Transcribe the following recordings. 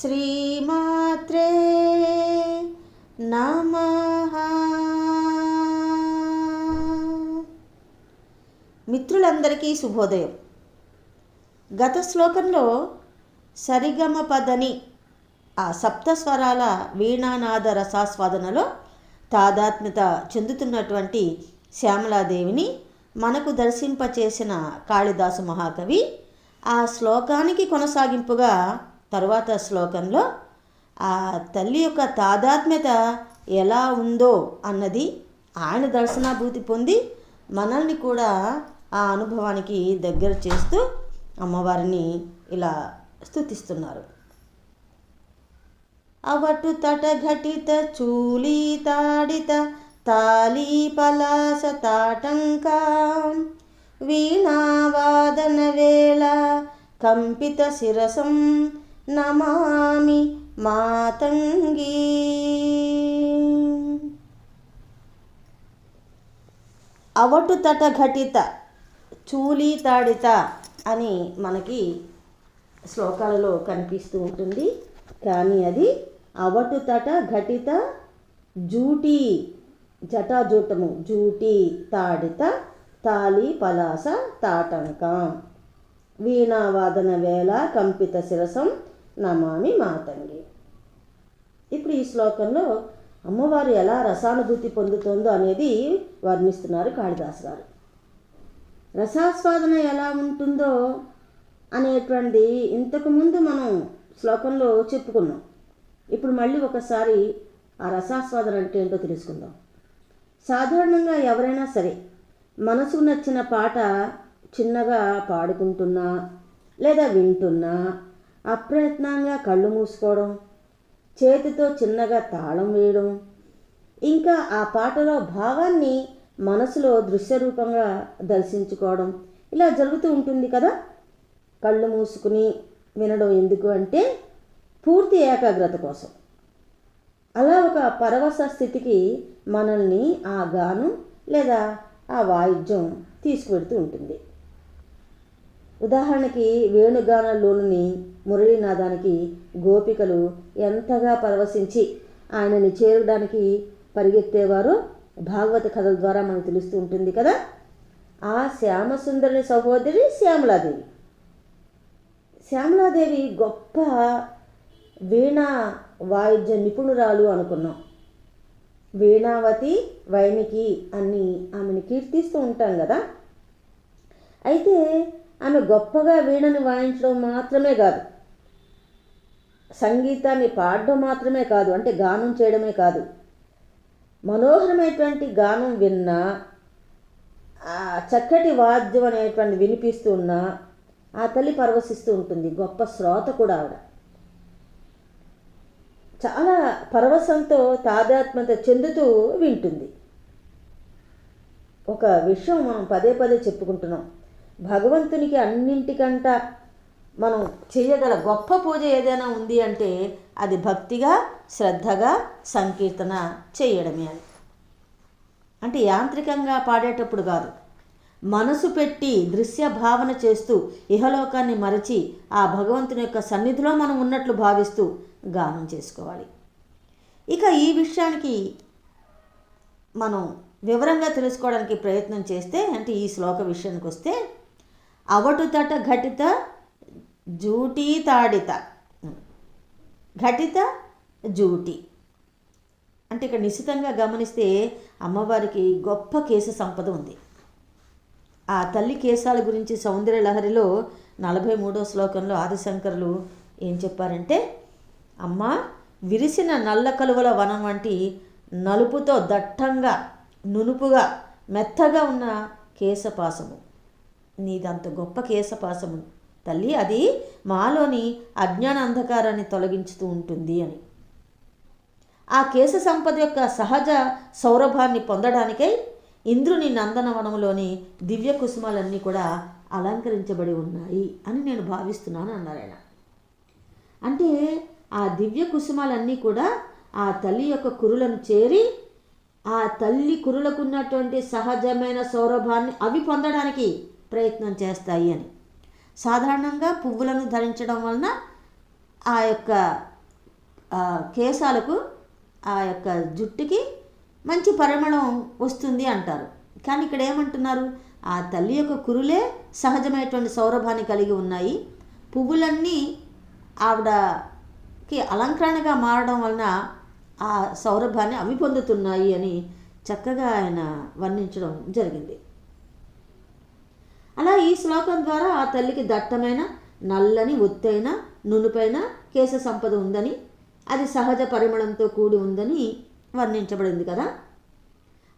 శ్రీమాత్రే నమ. మిత్రులందరికీ శుభోదయం. గత శ్లోకంలో సరిగమపదని ఆ సప్త స్వరాల వీణానాద రసాస్వాదనలో తాదాత్మ్యత చెందుతున్నటువంటి శ్యామలాదేవిని మనకు దర్శింపచేసిన కాళిదాసు మహాకవి ఆ శ్లోకానికి కొనసాగింపుగా తరువాత శ్లోకంలో ఆ తల్లి యొక్క తాదాత్మ్యత ఎలా ఉందో అన్నది ఆయన దర్శనాభూతి పొంది మనల్ని కూడా ఆ అనుభవానికి దగ్గర చేస్తూ అమ్మవారిని ఇలా స్తుతిస్తున్నారు. అవటు తటఘటిత చూలీ తాడిత తాళీ పలాస తాటంక. వీణావాదన వేళ కంపిత శిరసం నమామి మాతంగి అవటు తట ఘటిత చూలీ తాడిత అని మనకి శ్లోకాలలో కనిపిస్తూ ఉంటుంది. కానీ అది అవటు తట ఘటిత జూటి జటాజూటము జూటి తాడిత తాళి పలాస తాటంకం. వీణావాదన వేళ కంపిత శిరసం నమామి మాతంగి. ఇప్పుడు ఈ శ్లోకంలో అమ్మవారు ఎలా రసానుభూతి పొందుతుందో అనేది వర్ణిస్తున్నారు కాళిదాస్ గారు. రసాస్వాదన ఎలా ఉంటుందో అనేటువంటి ఇంతకుముందు మనం శ్లోకంలో చెప్పుకున్నాం. ఇప్పుడు మళ్ళీ ఒకసారి ఆ రసాస్వాదన అంటే ఏంటో తెలుసుకుందాం. సాధారణంగా ఎవరైనా సరే మనసుకు నచ్చిన పాట చిన్నగా పాడుకుంటున్నా లేదా వింటున్నా అప్రయత్నంగా కళ్ళు మూసుకోవడం చేతితో చిన్నగా తాళం వేయడం ఇంకా ఆ పాటలో భావాన్ని మనసులో దృశ్యరూపంగా దర్శించుకోవడం ఇలా జరుగుతూ ఉంటుంది కదా. కళ్ళు మూసుకుని వినడం ఎందుకు అంటే పూర్తి ఏకాగ్రత కోసం. అలా ఒక పరవశ స్థితికి మనల్ని ఆ గానం లేదా ఆ వాయిద్యం తీసుకువెడుతూ ఉంటుంది. ఉదాహరణకి వేణుగానంలోని మురళీనాదానికి గోపికలు ఎంతగా పరవశించి ఆయనని చేరడానికి పరిగెత్తేవారో భాగవత కథల ద్వారా మనకు తెలుస్తూ ఉంటుంది కదా. ఆ శ్యామసుందరి సహోదరి శ్యామలాదేవి. శ్యామలాదేవి గొప్ప వీణా వాయిద్య నిపుణురాలు అనుకున్నాం. వీణావతి వైనికి అని ఆమెను కీర్తిస్తూ ఉంటాం కదా. అయితే ఆమె గొప్పగా వీణని వాయించడం మాత్రమే కాదు. సంగీతాన్ని పాడడం మాత్రమే కాదు అంటే గానం చేయడమే కాదు. మనోహరమైనటువంటి గానం విన్నా ఆ చక్కటి వాద్యం అనేటువంటి వినిపిస్తూ ఉన్నా ఆ తల్లి పరవశిస్తూ ఉంటుంది. గొప్ప శ్రోత కూడా ఆవిడ. చాలా పరవశంతో తాదాత్మ్యత చెందుతూ వింటుంది. ఒక విషయం మనం పదే పదే చెప్పుకుంటున్నాం. భగవంతునికి అన్నింటికంట మనం చేయగల గొప్ప పూజ ఏదైనా ఉంది అంటే అది భక్తిగా శ్రద్ధగా సంకీర్తన చేయడమే అని అంటే యాంత్రికంగా పాడేటప్పుడు కాదు. మనసు పెట్టి దృశ్య భావన చేస్తూ ఇహలోకాన్ని మరచి ఆ భగవంతుని యొక్క సన్నిధిలో మనం ఉన్నట్లు భావిస్తూ గానం చేసుకోవాలి. ఇక ఈ విషయానికి మనం వివరంగా తెలుసుకోవడానికి ప్రయత్నం చేస్తే అంటే ఈ శ్లోక విషయానికి వస్తే అవటుతట ఘటిత జూటీ తాడిత. ఘటిత జూటి. అంటే ఇక్కడ నిశ్చితంగా గమనిస్తే అమ్మవారికి గొప్ప కేశ సంపద ఉంది. ఆ తల్లి కేశాల గురించి సౌందర్య లహరిలో నలభై మూడో శ్లోకంలో ఆదిశంకరులు ఏం చెప్పారంటే అమ్మ విరిసిన నల్ల కలువల వనం వంటి నలుపుతో దట్టంగా నునుపుగా మెత్తగా ఉన్న కేశపాసము నీదంత గొప్ప కేశపాసము తల్లి అది మాలోని అజ్ఞాన అంధకారాన్ని తొలగించుతూ ఉంటుంది అని. ఆ కేశ సంపద యొక్క సహజ సౌరభాన్ని పొందడానికై ఇంద్రుని నందనవనంలోని దివ్య కుసుమాలన్నీ కూడా అలంకరించబడి ఉన్నాయి అని నేను భావిస్తున్నాను అన్నారు ఆయన. అంటే ఆ దివ్య కుసుమాలన్నీ కూడా ఆ తల్లి యొక్క కురులను చేరి ఆ తల్లి కురులకు ఉన్నటువంటి సహజమైన సౌరభాన్ని అవి పొందడానికి ప్రయత్నం చేస్తాయి అని. సాధారణంగా పువ్వులను ధరించడం వలన ఆ యొక్క కేశాలకు ఆ యొక్క జుట్టుకి మంచి పరిమళం వస్తుంది అంటారు. కానీ ఇక్కడ ఏమంటున్నారు? ఆ తల్లి యొక్క కురులే సహజమైనటువంటి సౌరభాన్ని కలిగి ఉన్నాయి. పువ్వులన్నీ ఆవిడకి అలంకరణగా మారడం వలన ఆ సౌరభాన్ని అవి పొందుతున్నాయి అని చక్కగా ఆయన వర్ణించడం జరిగింది. అలా ఈ శ్లోకం ద్వారా ఆ తల్లికి దట్టమైన నల్లని ఒత్తైన నునుపైన కేశ సంపద ఉందని అది సహజ పరిమళంతో కూడి ఉందని వర్ణించబడింది కదా.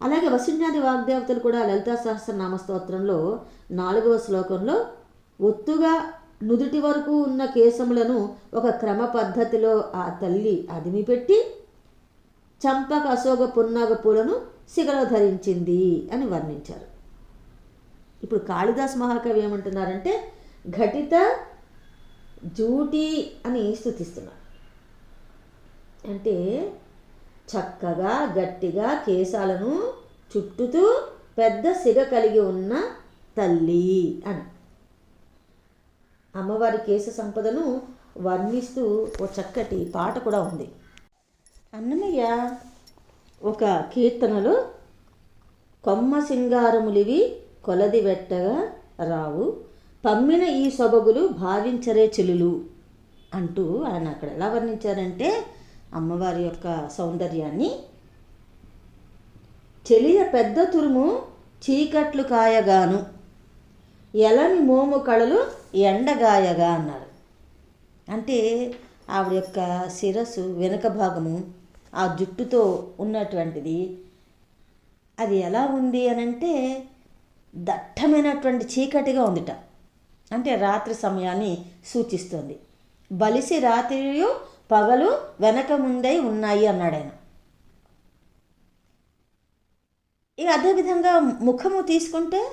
అలాగే వసున్యాది వాగ్దేవతలు కూడా లలితా సహస్రనామ స్తోత్రంలో నాలుగవ శ్లోకంలో ఒత్తుగా నుదుటి వరకు ఉన్న కేశములను ఒక క్రమ పద్ధతిలో ఆ తల్లి అదిమిపెట్టి చంపక అశోక పున్నాగ పూలను శిగలో ధరించింది అని వర్ణించారు. ఇప్పుడు కాళిదాస్ మహాకవి ఏమంటున్నారంటే ఘటిత జూటి అని స్థుతిస్తున్నారు. అంటే చక్కగా గట్టిగా కేశాలను చుట్టుతూ పెద్ద సిగ కలిగి ఉన్న తల్లి అని. అమ్మవారి కేశ సంపదను వర్ణిస్తూ ఓ చక్కటి పాట కూడా ఉంది. అన్నమయ్య ఒక కీర్తనలో కొమ్మ సింగారములివి కొలది వెట్టగా రావు పమ్మిన ఈ సొబగులు భావించరే చెలులు అంటూ ఆయన అక్కడ ఎలా వర్ణించారంటే అమ్మవారి యొక్క సౌందర్యాన్ని చెలియ పెద్ద తురుము చీకట్లు కాయగాను ఎలని మోము కళలు ఎండగాయగా అన్నారు అంటే ఆవిడ యొక్క శిరస్సు వెనుక భాగము ఆ జుట్టుతో ఉన్నటువంటిది. అది ఎలా ఉంది అని అంటే దట్టమైనటువంటి చీకటిగా ఉందిట. అంటే రాత్రి సమయాన్ని సూచిస్తుంది. బలిసి రాత్రియు పగలు వెనక ముందై ఉన్నాయి అన్నాడు ఆయన. ఇక అదేవిధంగా ముఖము తీసుకుంటే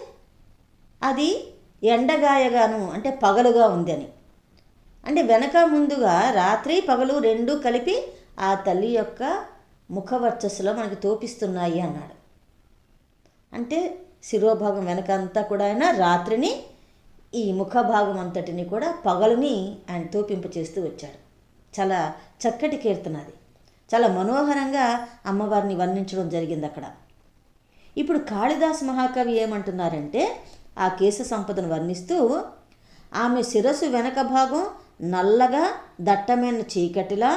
అది ఎండగాయగాను అంటే పగలుగా ఉందని. అంటే వెనక ముందుగా రాత్రి పగలు రెండు కలిపి ఆ తల్లి యొక్క ముఖ వర్చస్సులో మనకి తోపిస్తున్నాయి అన్నాడు. అంటే శిరోభాగం వెనకంతా కూడా ఆయన రాత్రిని ఈ ముఖభాగం అంతటిని కూడా పగలుని ఆయన తోపింపు చేస్తూ వచ్చాడు చాలా చక్కటి కీర్తన అది. చాలా మనోహరంగా అమ్మవారిని వర్ణించడం జరిగింది అక్కడ. ఇప్పుడు కాళిదాస్ మహాకవి ఏమంటున్నారంటే ఆ కేశ సంపదను వర్ణిస్తూ ఆమె శిరస్సు వెనక భాగం నల్లగా దట్టమైన చీకటిలా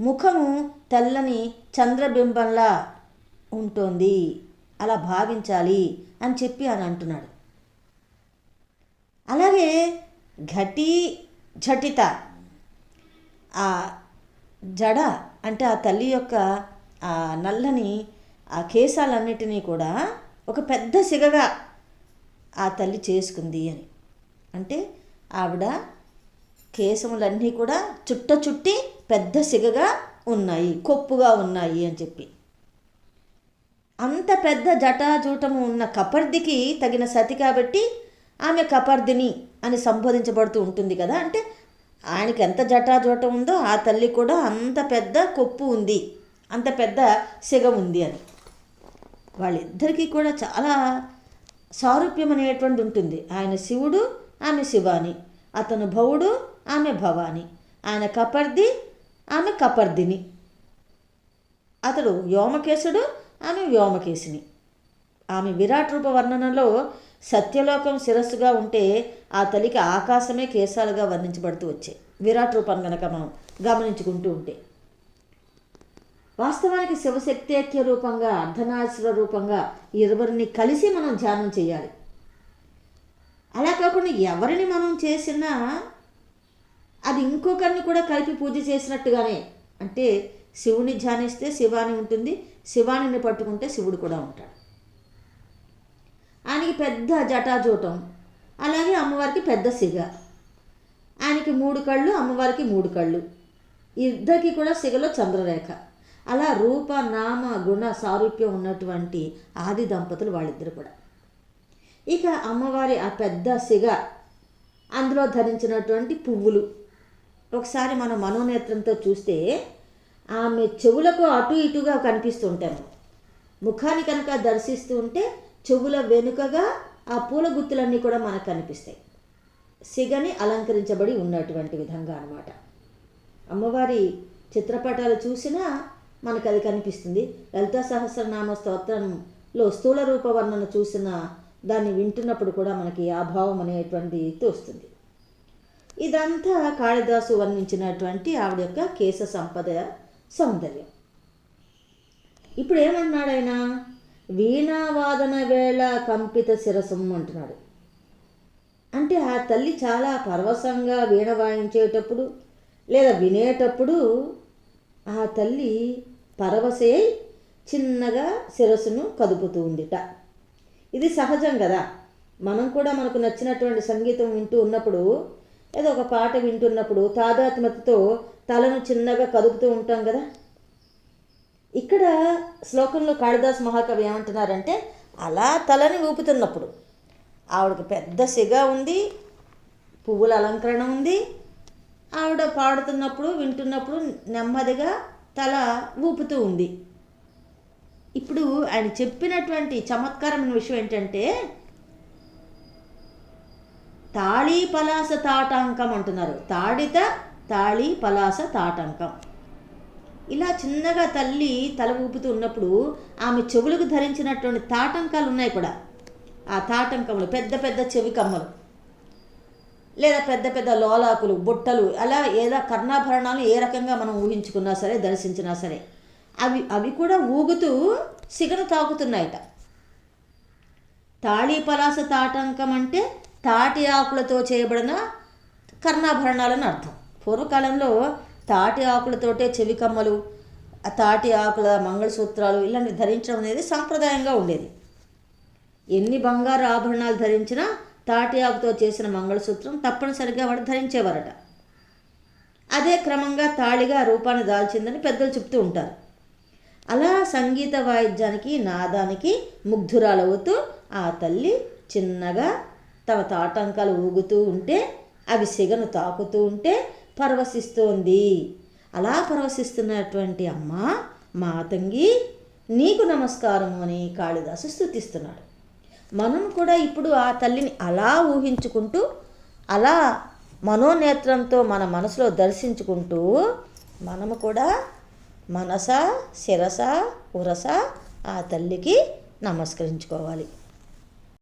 ముఖము తెల్లని చంద్రబింబంలా ఉంటుంది. అలా భావించాలి అని చెప్పి అని అంటున్నాడు. అలాగే ఘటి ఝటిత ఆ జడ అంటే ఆ తల్లి యొక్క ఆ నల్లని ఆ కేశాలన్నిటినీ కూడా ఒక పెద్ద సిగగా ఆ తల్లి చేసుకుంది అని. అంటే ఆవిడ కేశములన్నీ కూడా చుట్ట చుట్టి పెద్ద సిగగా ఉన్నాయి కొప్పుగా ఉన్నాయి అని చెప్పి. అంత పెద్ద జటాజూటము ఉన్న కపర్దికి తగిన సతి కాబట్టి ఆమె కపర్దిని అని సంబోధించబడుతూ ఉంటుంది కదా. అంటే ఆయనకి ఎంత జటాజూటం ఉందో ఆ తల్లి కూడా అంత పెద్ద కొప్పు ఉంది. అంత పెద్ద సిగ ఉంది అని. వాళ్ళిద్దరికీ కూడా చాలా సారూప్యం అనేటువంటి ఉంటుంది. ఆయన శివుడు ఆమె శివాని. అతను భవుడు ఆమె భవాని. ఆయన కపర్ది ఆమె కపర్దిని. అతడు వ్యోమకేశుడు ఆమె వ్యోమకేశిని. ఆమె విరాట్ రూప వర్ణనలో సత్యలోకం శిరస్సుగా ఉంటే ఆ తల్లికి ఆకాశమే కేశాలుగా వర్ణించబడుతూ వచ్చాయి విరాట్ రూపం కనుక మనం గమనించుకుంటూ ఉంటే. వాస్తవానికి శివశక్తిక్య రూపంగా అర్ధనాశ్వర రూపంగా ఇరువురిని కలిసి మనం ధ్యానం చేయాలి. అలా కాకుండా ఎవరిని మనం చేసినా అది ఇంకొకరిని కూడా కలిపి పూజ చేసినట్టుగానే. అంటే శివుని ధ్యానిస్తే శివాని ఉంటుంది శివానిని పట్టుకుంటే శివుడు కూడా ఉంటాడు. ఆయనకి పెద్ద జటాజూటం అలాగే అమ్మవారికి పెద్ద సిగ. ఆయనకి మూడు కళ్ళు అమ్మవారికి మూడు కళ్ళు. ఇద్దరికి కూడా సిగలో చంద్రరేఖ. అలా రూప నామ గుణ సారూప్యం ఉన్నటువంటి ఆది దంపతులు వాళ్ళిద్దరు కూడా. ఇక అమ్మవారి ఆ పెద్ద సిగ అందులో ధరించినటువంటి పువ్వులు. ఒకసారి మనం మనోనేత్రంతో చూస్తే ఆమె చెవులకు అటు ఇటుగా కనిపిస్తుంటాము. ముఖాన్ని కనుక దర్శిస్తూ ఉంటే చెవుల వెనుకగా ఆ పూల గుత్తులన్నీ కూడా మనకు కనిపిస్తాయి. సిగని అలంకరించబడి ఉన్నటువంటి విధంగా అనమాట అమ్మవారి చిత్రపటాలు చూసినా మనకు అది కనిపిస్తుంది. లలితా సహస్రనామ స్తోత్రంలో స్థూల రూప వర్ణన చూసిన దాన్ని వింటున్నప్పుడు కూడా మనకి ఆ భావం అనేటువంటిది తోస్తుంది. ఇదంతా కాళిదాసు వర్ణించినటువంటి ఆవిడ యొక్క కేశ సంపద సౌందర్యం. ఇప్పుడు ఏమన్నాడు ఆయన? వీణావాదన వేళ కంపిత శిరసం అంటున్నాడు. అంటే ఆ తల్లి చాలా పరవశంగా వీణ వాయించేటప్పుడు లేదా వినేటప్పుడు ఆ తల్లి పరవశై చిన్నగా శిరస్సును కదుపుతూ ఉందిట. ఇది సహజం కదా? మనం కూడా మనకు నచ్చినటువంటి సంగీతం వింటూ ఉన్నప్పుడు ఏదో ఒక పాట వింటున్నప్పుడు తాదాత్మ్యతతో తలను చిన్నగా కదుపుతూ ఉంటాం కదా? ఇక్కడ శ్లోకంలో కాళిదాస్ మహాకవి ఏమంటున్నారంటే అలా తలని ఊపుతున్నప్పుడు ఆవిడకి పెద్ద సిగ ఉంది పువ్వుల అలంకరణ ఉంది. ఆవిడ పాడుతున్నప్పుడు వింటున్నప్పుడు నెమ్మదిగా తల ఊపుతూ ఉంది. ఇప్పుడు ఆయన చెప్పినటువంటి చమత్కారమైన విషయం ఏంటంటే తాళీ పలాస తాటాంకం అంటున్నారు. తాడిత తాళి పలాస తాటంకం. ఇలా చిన్నగా తల్లి తల ఊపుతూ ఉన్నప్పుడు ఆమె చెవులకు ధరించినటువంటి తాటంకాలు ఉన్నాయి కూడా. ఆ తాటంకములు పెద్ద పెద్ద చెవి కమ్మలు లేదా పెద్ద పెద్ద లోలాకులు బుట్టలు అలా ఏదో కర్ణాభరణాలు ఏ రకంగా మనం ఊహించుకున్నా సరే దర్శించినా సరే అవి అవి కూడా ఊగుతూ సిగను తాకుతున్నాయట. తాళీపలాస తాటంకం అంటే తాటి ఆకులతో చేయబడిన కర్ణాభరణాలని అర్థం. పూర్వకాలంలో తాటి ఆకులతోటే చెవి కమ్మలు తాటి ఆకుల మంగళసూత్రాలు ఇలాంటివి ధరించడం అనేది సాంప్రదాయంగా ఉండేది. ఎన్ని బంగారు ఆభరణాలు ధరించినా తాటి ఆకుతో చేసిన మంగళసూత్రం తప్పనిసరిగా వాడు ధరించేవారట. అదే క్రమంగా తాళిగా రూపాన్ని దాల్చిందని పెద్దలు చెప్తూ ఉంటారు. అలా సంగీత వాయిద్యానికి నాదానికి ముగ్ధురాలవుతూ ఆ తల్లి చిన్నగా తమ తాటంకాలు ఊగుతూ ఉంటే అవి సిగను తాకుతూ ఉంటే పరవశిస్తోంది. అలా పరవశిస్తున్నటువంటి అమ్మ మాతంగి నీకు నమస్కారము అని కాళిదాసు స్థుతిస్తున్నాడు మనం కూడా ఇప్పుడు ఆ తల్లిని అలా ఊహించుకుంటూ అలా మనోనేత్రంతో మన మనసులో దర్శించుకుంటూ మనము కూడా మనస శిరస ఉరస ఆ తల్లికి నమస్కరించుకోవాలి.